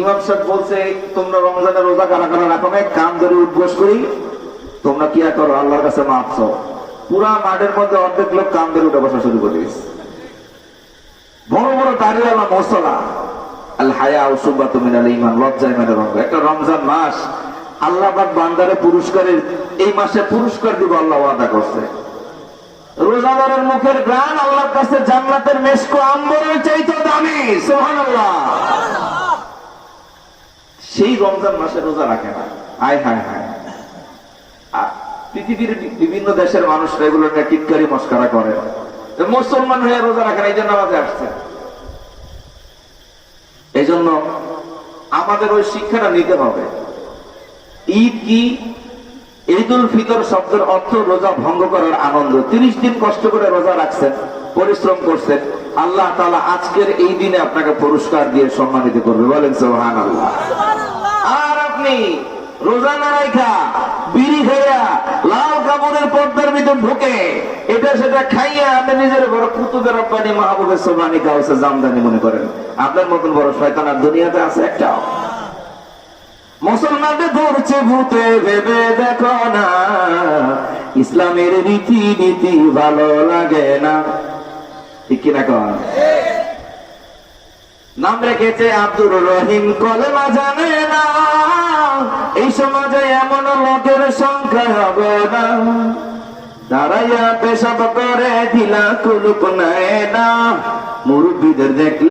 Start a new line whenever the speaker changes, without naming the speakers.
ইমাম সাহেব বলছে, তোমরা রমজানের রোজা কারা কারা রাখো না কান ধরে উদ্ঘোষ করি। তোমরা কি করো? আল্লাহর কাছে মাপ চাও। পুরা মাঠের মধ্যে অর্ধেক লোক কান ধরে উঠে বসা শুরু করে দিয়েছে। বড় বড় দাঁড়িয়েলা মশলা আল হায়া ইমান লজ্জা ইমানের রঙ একটা রমজান মাস, আল্লাহ বান্দারে পুরস্কারের, এই মাসে পুরস্কার দিব আল্লাহ ওয়াদা করছে। রোজাদারের মুখের গান আল্লাহর কাছে জান্নাতের মেশকো আম্বরের দামি, সুবহানাল্লাহ। সেই রমজান মাসে রোজা রাখে না। আয় হায় হায়। আর পৃথিবীর বিভিন্ন দেশের মানুষরা এগুলো নিয়ে টিটকারি, মস্কারা করে। মুসলমান হয়ে রোজা রাখেন এই জন্য আমাদের আসছে। এই জন্য আমাদের ওই শিক্ষাটা নিতে হবে। ঈদ কি? ঈদ উল ফিতর শব্দের অর্থ রোজা ভঙ্গ করার আনন্দ। তিরিশ দিন কষ্ট করে রোজা রাখছেন, পরিশ্রম করছেন। আল্লাহ তালা আজকের এই দিনে আপনাকে পুরস্কার দিয়ে সম্মানিত করবে। বলেন সোহান আল্লাহ আপনি রোজা না রাখা বিড়ি খাইয়া লাল কাপড়ের পর্দার ভিতর ঢুকে এটা সেটা খাইয়া আপনি নিজের বড় কুতুবের রব্বানি মাহবুবের সোবানি গাউসে জামদানি মনে করেন। আপনার মতন বড় শয়তান আর দুনিয়াতে আছে একটাও। মুসলমানদের ধরছে ভূতে, ভেবে দেখো না। ইসলামের রীতি নীতি ভালো লাগে না। ঠিক কিনা কন? নাম রেখেছে আব্দুর রহিম, কলেমা জানে না। এই সমাজে এমন লোকের সংখ্যা হবে না। দাঁড়াইয়া পেশাব করে দিলা নেয় না। মুরব্বীদের দেখলে